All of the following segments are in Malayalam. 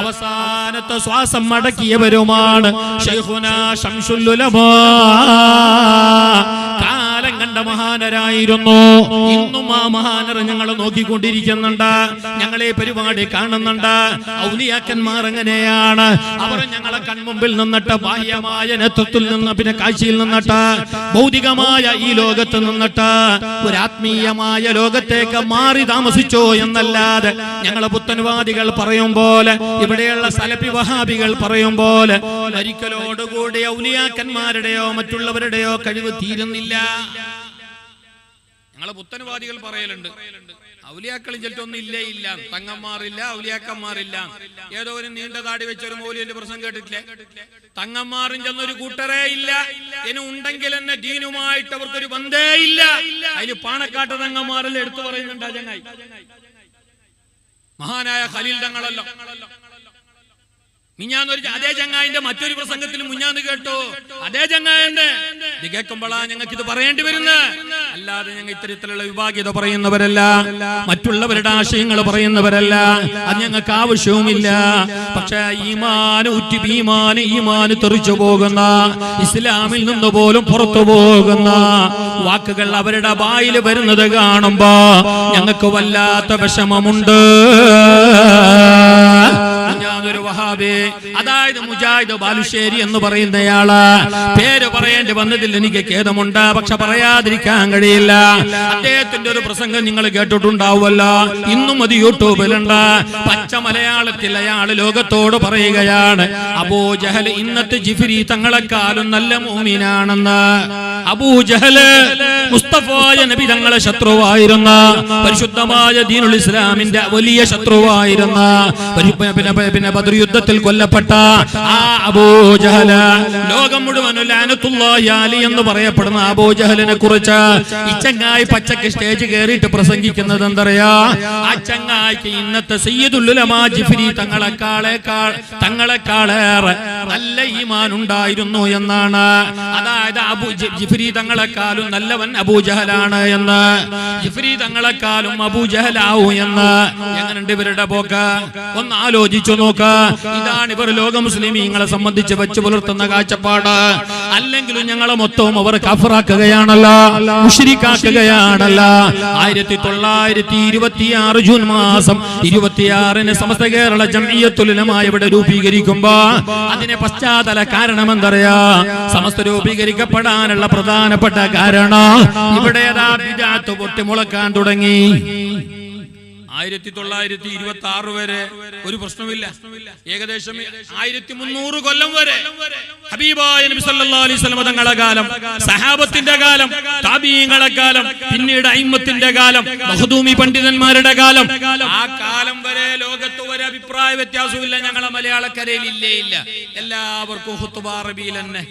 അവസാനത്തെ ശ്വാസം മടക്കിയവരുമാണ് ഷെയ്ഖുന ശംസുല്ലുലമാ. കണ്ട മഹാനരായിരുന്നു. ഇന്നും ആ മഹാനർ ഞങ്ങൾ നോക്കിക്കൊണ്ടിരിക്കുന്നുണ്ട്. ഞങ്ങളെ പരിപാടി കാണുന്നുണ്ട്. ഔലിയാക്കന്മാർ എങ്ങനെയാണ് അവർ ഞങ്ങളെ കൺമുമ്പിൽ നിന്നിട്ട് ബാഹ്യമായ നേതൃത്വത്തിൽ നിന്ന് പിന്നെ കാഴ്ചയിൽ നിന്നിട്ട് ഭൗതികമായ ഈ ലോകത്ത് നിന്നിട്ട് ഒരു ആത്മീയമായ ലോകത്തേക്ക് മാറി താമസിച്ചോ എന്നല്ലാതെ ഞങ്ങളെ പുത്തൻവാദികൾ പറയും പോലെ ഇവിടെയുള്ള സലഫി വഹാബികൾ പറയും പോലെ ഒരിക്കലോടുകൂടി ഔലിയാക്കന്മാരുടെയോ മറ്റുള്ളവരുടെയോ കഴിവ് തീരുന്നില്ല. ഞങ്ങളെ പുത്തൻവാദികൾ പറയലുണ്ട്. ഔലിയാക്കളിൽ ചിലട്ടൊന്നും ഇല്ലേ ഇല്ല. തങ്ങന്മാറില്ല ഔലിയാക്കന്മാറില്ല ഏതോ ഒരു നീണ്ട താടി വെച്ച ഒരു മൗലിയന്റെ പ്രശ്നം കേട്ടിട്ടില്ലേ? തങ്ങന്മാറും ചെന്നൊരു കൂട്ടരേ ഇല്ല. ഇനി ഉണ്ടെങ്കിൽ എന്നെ ദീനുമായിട്ട് അവർക്കൊരു ബന്ധേ ഇല്ല. അതിന് പാണക്കാട്ട് തങ്ങന്മാരെ എടുത്തു പറയുന്നുണ്ട് അജങ്ങായി മഹാനായ ഖലീൽ തങ്ങളല്ലോ. മിഞ്ഞാന്ന് ഒരു അതേ ചങ്ങായിന്റെ മറ്റൊരു പ്രസംഗത്തിൽ മുഞ്ഞാന്ന് കേട്ടോ. അതേ ചങ്ങായന്റെ. ഇത് കേൾക്കുമ്പോഴാ ഞങ്ങൾക്ക് ഇത് പറയേണ്ടി വരുന്നത്. അല്ലാതെ ഞങ്ങൾ ഇത്തരത്തിലുള്ള വിഭാഗ്യത പറയുന്നവരല്ല. മറ്റുള്ളവരുടെ ആശയങ്ങൾ പറയുന്നവരല്ല. അത് ഞങ്ങൾക്ക് ആവശ്യവുമില്ല. പക്ഷേ ഈമാന് ഉറ്റി ഈമാന് ഈമാന് തെറിച്ചു പോകുന്ന ഇസ്ലാമിൽ നിന്ന് പോലും പുറത്തു പോകുന്ന വാക്കുകൾ അവരുടെ വായിൽ വരുന്നത് കാണുമ്പോ ഞങ്ങൾക്ക് വല്ലാത്ത വിഷമമുണ്ട്. ഞാനൊരു വഹാബേ അതായത് മുജാഹിദ് ബാലുശ്ശേരി എന്ന് പറയുന്നയാൾ. പേര് പറയേണ്ടി വന്നതിൽ എനിക്ക് ഖേദമുണ്ട്. പക്ഷെ പറയാതിരിക്കാൻ കഴിയില്ല. അദ്ദേഹത്തിന്റെ ഒരു പ്രസംഗം നിങ്ങൾ കേട്ടിട്ടുണ്ടാവുമല്ലോ. ഇന്നും അത് യൂട്യൂബിലുണ്ട്. പച്ച മലയാളത്തിൽ അയാൾ ലോകത്തോട് പറയുകയാണ് അബൂ ജഹൽ ഇന്നത്തെ ജിഫിരി തങ്ങളെക്കാളും നല്ല മൂമിനാണെന്ന്. അബൂ ജഹൽ മുസ്തഫായ നബി തങ്ങളെ ശത്രുവായിരുന്ന പരിശുദ്ധമായ ദീനുൽ ഇസ്ലാമിന്റെ വലിയ ശത്രുവായിരുന്ന പിന്നെ ബദർ യുദ്ധത്തിൽ കൊല്ലപ്പെട്ട ആ അബൂജഹല ലോകം മുഴുവൻ അലി എന്ന് പറയപ്പെടുന്ന അബൂജഹലിനെ കുറിച്ച് ഇച്ചങ്ങായി പച്ചക്ക് സ്റ്റേജ് കയറിയിട്ട് പ്രസംഗിക്കുന്നത് എന്തറിയാ? ആ ചങ്ങായിക്ക് ഇന്നത്തെ സയ്യിദുല്ലുലമാ ജിഫിരി തങ്ങളെക്കാളേക്കാൾ തങ്ങളെക്കാളേറെ നല്ല ഈമാൻ ഉണ്ടായിരുന്നു എന്നാണ്. അതായത് അബു ജിഫ്രി തങ്ങളെക്കാളും നല്ലവൻ അബൂജഹലാണ് എന്ന്. ജിഫ്രി തങ്ങളെക്കാളും അബൂജഹലാവൂ എന്ന്. എങ്ങനെയുണ്ട് ഇവരുടെ പോക്ക്? ഒന്ന് ആലോചിച്ചു നോക്ക. ഇതാണ് ഇവർ ലോക മുസ്ലിമീങ്ങളെ സംബന്ധിച്ച് വെച്ച് പുലർത്തുന്ന കാഴ്ചപ്പാട്. അല്ലെങ്കിലും ഞങ്ങളെ മൊത്തവും അവർ കഫറാക്കുകയാണല്ലോ മുഷരിക്കാക്കുകയാണല്ലോ. ആയിരത്തി തൊള്ളായിരത്തി ഇരുപത്തിയാറ് ജൂൺ മാസം ഇരുപത്തിയാറിന് സമസ്ത കേരള ജമീയത്തുലിനമായി ഇവിടെ രൂപീകരിക്കുമ്പോ അതിനെ പശ്ചാത്തല കാരണം എന്തറിയാ സമസ്ത രൂപീകരിക്കപ്പെടാനുള്ള പ്രധാനപ്പെട്ട കാരണം. ഇവിടെ ഏതാ ബിദാത്ത് പൊട്ടി മുളക്കാൻ തുടങ്ങി. ആയിരത്തി തൊള്ളായിരത്തി ഇരുപത്തി ആറ് വരെ ഒരു പ്രശ്നമില്ല ഏകദേശം ആയിരത്തി മുന്നൂറ് കൊല്ലം വരെ ഹബീബായ നബി സല്ലല്ലാഹു അലൈഹി വസല്ലം തങ്ങളുടെ കാലം സഹാബത്തിന്റെ കാലം താബീങ്ങളെ കാലം പിന്നീട് അയിമത്തിന്റെ കാലം മഹദൂമി പണ്ഡിതന്മാരുടെ കാലം. ആ കാലം വരെ ലോകത്ത് ഒരു അഭിപ്രായ വ്യത്യാസമില്ല ഞങ്ങളെ മലയാളക്കരയിൽ ഇല്ലേ ഇല്ല. എല്ലാവർക്കും ഖുത്ബ അറബിയിൽ തന്നെ.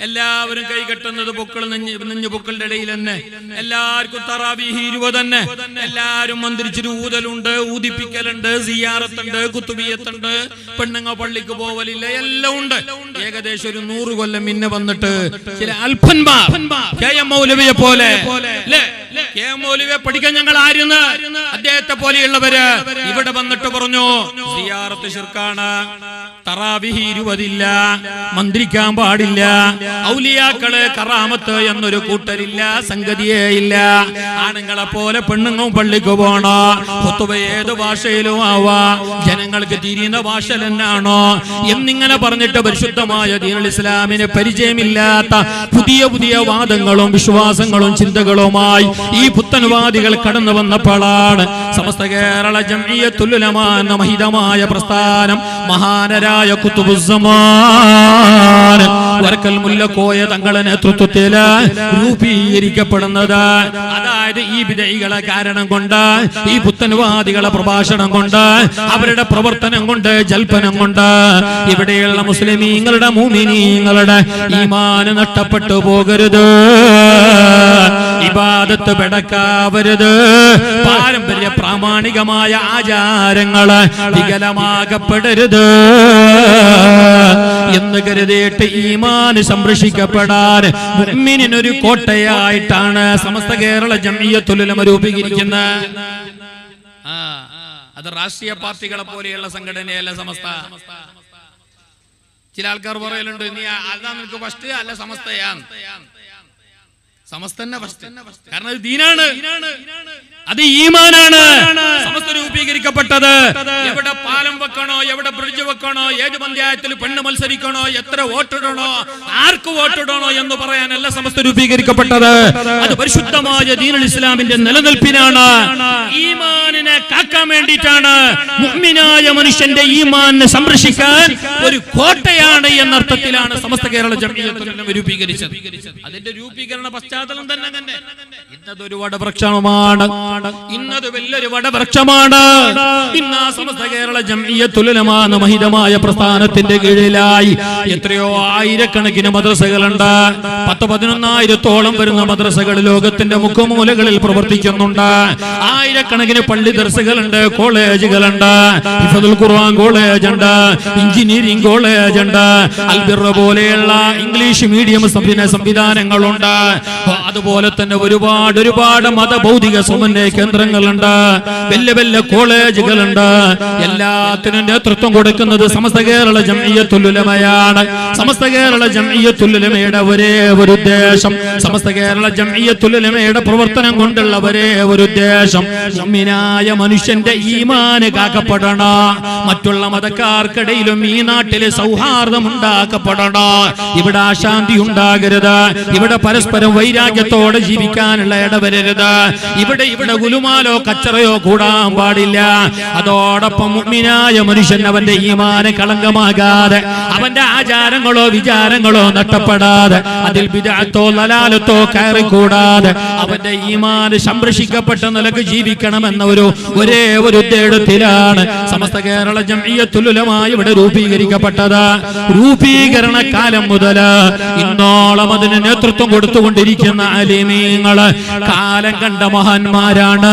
എല്ലാവരും കൈകെട്ടുന്നത് പൊക്കൾ നെഞ്ഞ് പൊക്കളുടെ ഇടയിൽ തന്നെ. എല്ലാവർക്കും തറാബീഹി ഇരുപത് തന്നെ. എല്ലാവരും മന്ത്രിച്ചിട്ട് ഊതലുണ്ട് ഊതിപ്പിക്കലുണ്ട് സിയാറത്തുണ്ട് കുത്തുബിയത്തുണ്ട്. പെണ്ണുങ്ങ പള്ളിക്ക് പോവലില്ല എല്ലാം ഉണ്ട്. ഏകദേശം ഒരു നൂറ് കൊല്ലം മിന്നെ വന്നിട്ട് ചില അൽഫന്മാർ കെ എം മൗലവിയെ പോലെ? കെ എം മൗലവിയെ പഠിക്കാൻ ഞങ്ങൾ ആരുന്ന്? അദ്ദേഹത്തെ പോലെയുള്ളവര് ഇവിടെ വന്നിട്ട് പറഞ്ഞു സിയാറത്ത് ഷിർക്കാണ് തറാവിഹി ഇരുപതില്ല. മന്ത്രിക്കാൻ പാടില്ല. ഔലിയാക്കൾ കറാമത്ത് എന്നൊരു കൂട്ടരില്ല. സംഗതിയേ ഇല്ല. ആണുങ്ങളെ പോലെ പെണ്ണുങ്ങും പള്ളിക്ക് പോണോ? ഒത്തുവ ഏത് ഭാഷയിലും ആവാ? ജനങ്ങൾക്ക് തിരിയുന്ന ഭാഷ തന്നെയാണോ എന്നിങ്ങനെ പറഞ്ഞിട്ട് പരിശുദ്ധമായ ദീനുൽ ഇസ്ലാമിന് പരിചയമില്ലാത്ത പുതിയ പുതിയ വാദങ്ങളും വിശ്വാസങ്ങളും ചിന്തകളുമായി ഈ പുത്തൻവാദികൾ കടന്നു വന്നപ്പോഴാണ് സമസ്ത കേരള ജംഇയ്യത്തുലുലമാ എന്ന മഹിതമായ പ്രസ്ഥാനം മഹാനരായ കുത്തുബുസ്സമാൻ. വർക്കൽ മുല്ലക്കോയ തങ്ങളുടെ നേതൃത്വത്തിൽ രൂപീകരിക്കപ്പെടുന്നത് അതായത് ഈ വിധേയികളെ കാരണം കൊണ്ട് ഈ പുത്തൻവാദികളെ പ്രഭാഷണം കൊണ്ട് അവരുടെ പ്രവർത്തനം കൊണ്ട് ജൽപ്പനം കൊണ്ട് ഇവിടെയുള്ള മുസ്ലിമീങ്ങളുടെ മൂമിനീങ്ങളുടെ ഈമാന് നഷ്ടപ്പെട്ടു പോകരുത്. ഇബാദത്ത് പെടക്കാവരുത്. പാരമ്പര്യ പ്രാമാണികമായ ആചാരങ്ങൾ വികലമാകപ്പെടരുത്. എന്ന് കരുതിയിട്ട് ഈമാന് സംരക്ഷിക്കപ്പെടാൻ ഒരു കോട്ടയായിട്ടാണ് സമസ്ത കേരള ജമിയത്തുലമ രൂപീകരിക്കുന്നത്. ആ അത് രാഷ്ട്രീയ പാർട്ടികളെ പോലെയുള്ള സംഘടനയല്ല സമസ്ത. ചില ആൾക്കാർ പറയലുണ്ട് നീ അതാ നിനക്ക് ഫസ്റ്റ് അല്ല സമസ്തയാന്ന്. കാരണം അത് ദീനാണ്. അത് ഈമാനാണ്. സമസ്ത രൂപീകരിക്കപ്പെട്ടത്. എവിടെ പാലം വെക്കണോ എവിടെ ബ്രിഡ്ജ് വെക്കണോ ഏത് പഞ്ചായത്തിൽ പെണ്ണ് മത്സരിക്കണോ എത്ര വോട്ടിടണോ ആർക്ക് വോട്ടിടണോ എന്ന് പറയാനല്ല സമസ്ത രൂപീകരിക്കപ്പെട്ടത്. അത് പരിശുദ്ധമായ ദീനുൽ ഇസ്ലാമിന്റെ നിലനിൽപ്പിനാണ്. ഈമാനിനെ കാക്കാൻ വേണ്ടിയിട്ടാണ്. മുഅ്മിനായ മനുഷ്യന്റെ ഈമാനെ സംരക്ഷിക്കാൻ ഒരു കോട്ടയാണ് എന്നർത്ഥത്തിലാണ് സമസ്ത കേരള ജമീയത്തുലമ രൂപീകരിച്ചത്. അതിന്റെ രൂപീകരണ പശ്ചാത്തലം തന്നെ തന്നെ. ഇന്നതൊരു വടവൃക്ഷമാണ്. ഇന്നത് വലിയൊരു വടവൃക്ഷമാണ്. ഇന്ന് സമസ്ത കേരള ജംഇയത്തുലമാണ് മഹിതമായ പ്രസ്ഥാനത്തിന്റെ കീഴിലായി എത്രയോ ആയിരക്കണക്കിന് മദ്രസകളുണ്ട്. പത്ത് പതിനൊന്നായിരത്തോളം വരുന്ന മദ്രസകൾ ലോകത്തിന്റെ മുഖമൂലകളിൽ പ്രവർത്തിക്കുന്നുണ്ട്. ആയിരക്കണക്കിന് പള്ളി ദർസുകളുണ്ട് കോളേജുകളുണ്ട്. ഹിഫദുൽ ഖുർആൻ കോളേജ് ഉണ്ട് എഞ്ചിനീയറിംഗ് കോളേജ് ഉണ്ട് അൽബിറ പോലെയുള്ള ഇംഗ്ലീഷ് മീഡിയം സംവിധാന സംവിധാനങ്ങളുണ്ട്. അതുപോലെ തന്നെ ഒരുപാട് ഒരുപാട് മതഭൗതിക സമന്വയ കേന്ദ്രങ്ങളുണ്ട്. വലിയ വലിയ കോളേജുകളുണ്ട്. എല്ലാത്തിനും നേതൃത്വം കൊടുക്കുന്നത് സമസ്ത കേരള ജമീയത്തുലുലമയാണ് സമസ്ത കേരള ജമീയത്തുലുലമയുടെ ഒരേ ഒരു ഉദ്ദേശം. സമസ്ത കേരള ജമീയത്തുലുലമയുടെ പ്രവർത്തനം കൊണ്ടുള്ള ഒരേ ഒരു ഉദ്ദേശം. മുഅ്മിനായ മനുഷ്യന്റെ ഈമാന് കാക്കപ്പെടണം. മറ്റുള്ള മതക്കാർക്കിടയിലും ഈ നാട്ടിലെ സൗഹാർദ്ദം ഉണ്ടാക്കപ്പെടണം. ഇവിടെ അശാന്തി ഉണ്ടാകരുത്. ഇവിടെ പരസ്പരം വൈരാഗ്യത്തോടെ ജീവിക്കാനുള്ള ഇടവരരുത്. ഇവിടെ ഇവിടെ ഗുലുമാലോ കച്ചറയോ കൂടാൻ പാടില്ല. അതോടൊപ്പം മുഗ്മിനായ മനുഷ്യൻ അവന്റെ ഈമാനെ കളങ്കമാകാതെ അവന്റെ ആചാരങ്ങളോ വിചാരങ്ങളോ നഷ്ടപ്പെടാതെ അതിൽ വിദാത്തോ ലലാലത്തോ കയറിക്കൂടാതെ അവന്റെ ഈമാന് സംരക്ഷിക്കപ്പെട്ട നിലയ്ക്ക് ജീവിക്കണമെന്ന ഒരു ഒരേ ഒരു ഉദ്ദേശത്തിലാണ് സമസ്ത കേരള ജമീയത്തുലുലമായി ഇവിടെ രൂപീകരിക്കപ്പെട്ടത്. രൂപീകരണ കാലം മുതൽ ഇന്നോളം അതിന് നേതൃത്വം കൊടുത്തുകൊണ്ടിരിക്കുന്ന അലിമീങ്ങൾ കാലം കണ്ട മഹാന്മാരാണ്.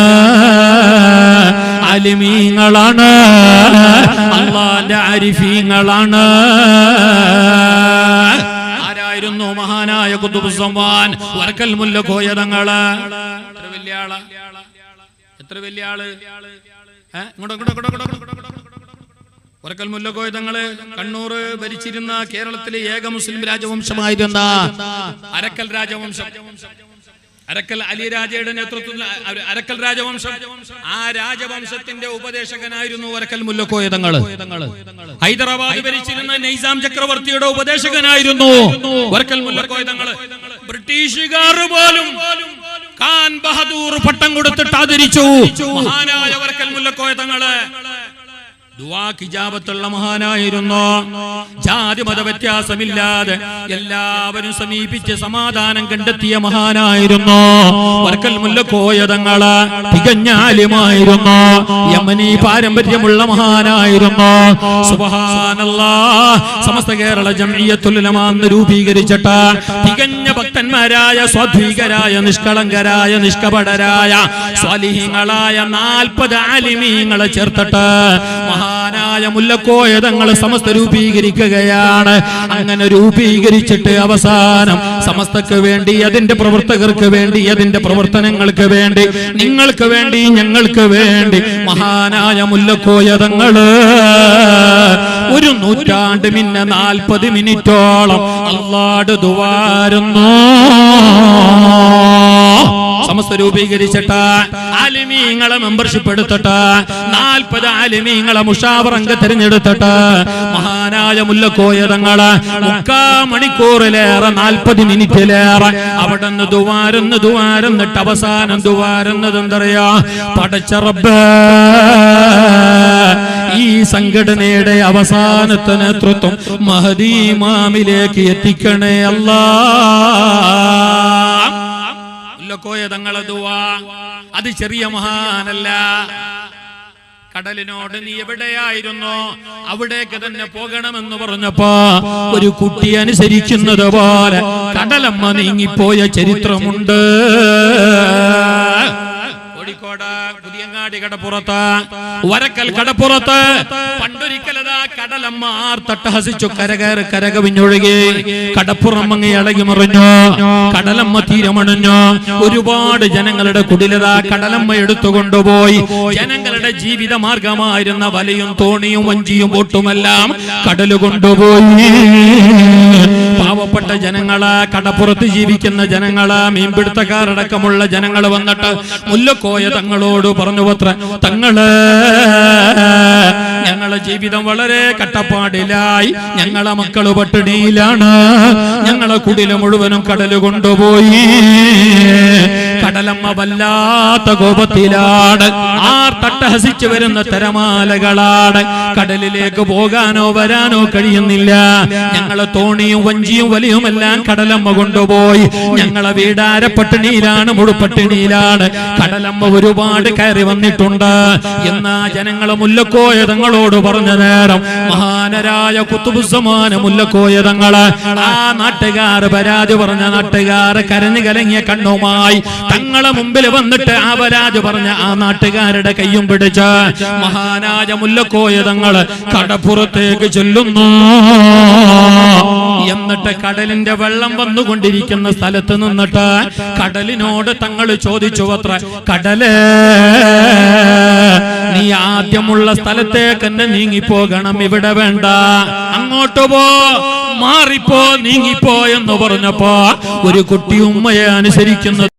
അലിമീങ്ങളാണ്. അള്ളാന്റെ അരിഫീങ്ങളാണ്. ആരായിരുന്നു മഹാനായ കുത്തുബ് സംവാൻ? വർക്കൽ മുല്ല കോയതങ്ങൾ. എത്ര വലിയ ആൾ? എത്ര വലിയ ആൾ? ഇങ്ങോട്ടോ ഇങ്ങോട്ടോ ഇങ്ങോട്ട്. ഒരക്കൽ മുല്ലക്കോയതങ്ങൾ കണ്ണൂർ ഭരിച്ചിരുന്ന കേരളത്തിലെ ഏക മുസ്ലിം രാജവംശമായിരുന്ന അരക്കൽ രാജവംശം. അരക്കൽ അലി രാജയുടെ നേതൃത്വത്തിൽ അരക്കൽ രാജവംശം. ആ രാജവംശത്തിന്റെ ഉപദേശകനായിരുന്നു അരക്കൽ മുല്ലക്കോയ തങ്ങൾ. ഹൈദരാബാദ് ഭരിച്ചിരുന്ന നൈസാം ചക്രവർത്തിയുടെ ഉപദേശകനായിരുന്നു വർക്കൽ മുല്ലക്കോയ തങ്ങൾ. ബ്രിട്ടീഷുകാർ പോലും ഖാൻ ബഹദൂർ പട്ടം കൊടുത്തിട്ട് ആദരിച്ചു. മഹാനായ വരക്കൽ മുല്ലക്കോയതങ്ങൾ ദുആ കിജാബത്തുള്ള മഹാനായിരുന്നു. ജാതി മത വ്യത്യാസമില്ലാതെ എല്ലാവരും സമീപിച്ച് സമാധാനം കണ്ടെത്തിയ മഹാനായിരുന്നു. വർക്കൽ മുല്ലക്കോയതങ്ങൾ തികഞ്ഞാലുമായിരുന്നു. യമനി പാരമ്പര്യമുള്ള മഹാനായിരുന്നു. സുബഹാനല്ലാ സമസ്ത കേരള ജമീയത്തുലമാന്ന് രൂപീകരിച്ചിട്ട് തികഞ്ഞ ഭക്തന്മാരായ സ്വാധീകരായ നിഷ്കളങ്കരായ നിഷ്കപടരായ സ്വാലിഹീങ്ങളായ നാൽപ്പത് ആലിമീങ്ങളെ ചേർത്തിട്ട് മഹാനായ മുല്ലക്കോയതങ്ങൾ സമസ്ത രൂപീകരിക്കുകയാണ്. അങ്ങനെ രൂപീകരിച്ചിട്ട് അവസാനം സമസ്തക്ക് വേണ്ടി അതിന്റെ പ്രവർത്തകർക്ക് വേണ്ടി അതിന്റെ പ്രവർത്തനങ്ങൾക്ക് വേണ്ടി നിങ്ങൾക്ക് വേണ്ടി ഞങ്ങൾക്ക് വേണ്ടി മഹാനായ മുല്ലക്കോയതങ്ങൾ ഒരു നൂറ്റാണ്ട് പിന്നെ നാൽപ്പത് മിനിറ്റോളം അള്ളാട് ദുവാരുന്നു. സമസ്ത രൂപീകരിച്ചിട്ട് ആലിമീങ്ങളെ മെമ്പർഷിപ്പ് എടുത്തിട്ട് നാൽപ്പത് ആലിമീങ്ങളെ മുഷാവറങ്ക തിരഞ്ഞെടുത്തിട്ട് മഹാനായ മുല്ലക്കോയതങ്ങൾ മുക്കാ മണിക്കൂറിലേറെ നാൽപ്പത് മിനിറ്റിലേറെ അവിടെ നിന്ന് ദുവാരുന്ന് ദുവാരുന്നിട്ട് അവസാനം ദുവാരുന്നത് എന്തറിയാ? പടച്ച റബ്ബേ. ഈ സംഘടനയുടെ അവസാനത്തെ നേതൃത്വം മഹദീമാമിലേക്ക് എത്തിക്കണേ അല്ലാ. അത് ചെറിയ മഹാനല്ല. കടലിനോട് നീ എവിടെയായിരുന്നോ അവിടേക്ക് തന്നെ പോകണമെന്ന് പറഞ്ഞപ്പോ ഒരു കുട്ടി അനുസരിക്കുന്നത് പോലെ കടലമ്മ നീങ്ങിപ്പോയ ചരിത്രമുണ്ട്. കോഴിക്കോട് പുതിയങ്ങാടി കടപ്പുറത്ത് വരക്കൽ കടപ്പുറത്ത് പണ്ടൊരിക്കലതാ കടലമ്മാർ തട്ടഹസിച്ചു കരകയറി കരകവിഞ്ഞൊഴുകി കടപ്പുറം അങ്ങ് ഇളകി മറിഞ്ഞു കടലമ്മ തീരമണിഞ്ഞു. ഒരുപാട് ജനങ്ങളുടെ കുടിലതാ കടലമ്മ എടുത്തുകൊണ്ടുപോയി. ജനങ്ങളുടെ ജീവിത മാർഗമായിരുന്ന വലയും തോണിയും വഞ്ചിയും ബോട്ടുമെല്ലാം കടൽ കൊണ്ടുപോയി പാവപ്പെട്ട ജനങ്ങൾ കടപ്പുറത്ത് ജീവിക്കുന്ന ജനങ്ങൾ മീൻപിടുത്തക്കാരടക്കമുള്ള ജനങ്ങൾ വന്നിട്ട് മുല്ലക്കോയ തങ്ങളോട് പറഞ്ഞു പത്ര തങ്ങൾ ഞങ്ങളെ ജീവിതം വളരെ കട്ടപ്പാടിലായി. ഞങ്ങളെ മക്കൾ പട്ടിണിയിലാണ്. ഞങ്ങളെ കുടില മുഴുവനും കടൽ കൊണ്ടുപോയി. കടലമ്മ വല്ലാത്ത കോപത്തിലാണ്. ആർ തട്ടഹസിച്ചു വരുന്ന തരമാലകളാണ്. കടലിലേക്ക് പോകാനോ വരാനോ കഴിയുന്നില്ല. ഞങ്ങളെ തോണിയും വഞ്ചിയും വലിയുമെല്ലാം കടലമ്മ കൊണ്ടുപോയി. ഞങ്ങളെ വീടാര പട്ടിണിയിലാണ് മുഴുപട്ടിണിയിലാണ് കടലമ്മ ഒരുപാട് കയറി വന്നിട്ടുണ്ട്. എന്നാ ജനങ്ങളെ മുല്ലക്കോയ തങ്ങളോട് പറഞ്ഞ നേരം മഹാനരായ കുത്തുബുസമാന മുല്ലക്കോയ തങ്ങൾ ആ നാട്ടുകാർ പരാതി പറഞ്ഞ നാട്ടുകാർ കരഞ്ഞു കലങ്ങിയ കണ്ണുമായി തങ്ങളെ മുമ്പിൽ വന്നിട്ട് ആ പരാതി പറഞ്ഞ ആ നാട്ടുകാരുടെ കയ്യും പിടിച്ച് മഹാനായ മുല്ലക്കോയ തങ്ങൾ കടപ്പുറത്തേക്ക് ചെല്ലുന്നു. എന്നിട്ട് കടലിന്റെ വെള്ളം വന്നുകൊണ്ടിരിക്കുന്ന സ്ഥലത്ത് നിന്നിട്ട് കടലിനോട് തങ്ങൾ ചോദിച്ചു അത്ര കടൽ നീ ആദ്യമുള്ള സ്ഥലത്തേക്ക് തന്നെ നീങ്ങിപ്പോകണം ഇവിടെ വേണ്ട. അങ്ങോട്ട് പോ മാറിപ്പോ നീങ്ങിപ്പോ എന്ന് പറഞ്ഞപ്പോ ഒരു കുട്ടി ഉമ്മയെ അനുസരിക്കുന്നത്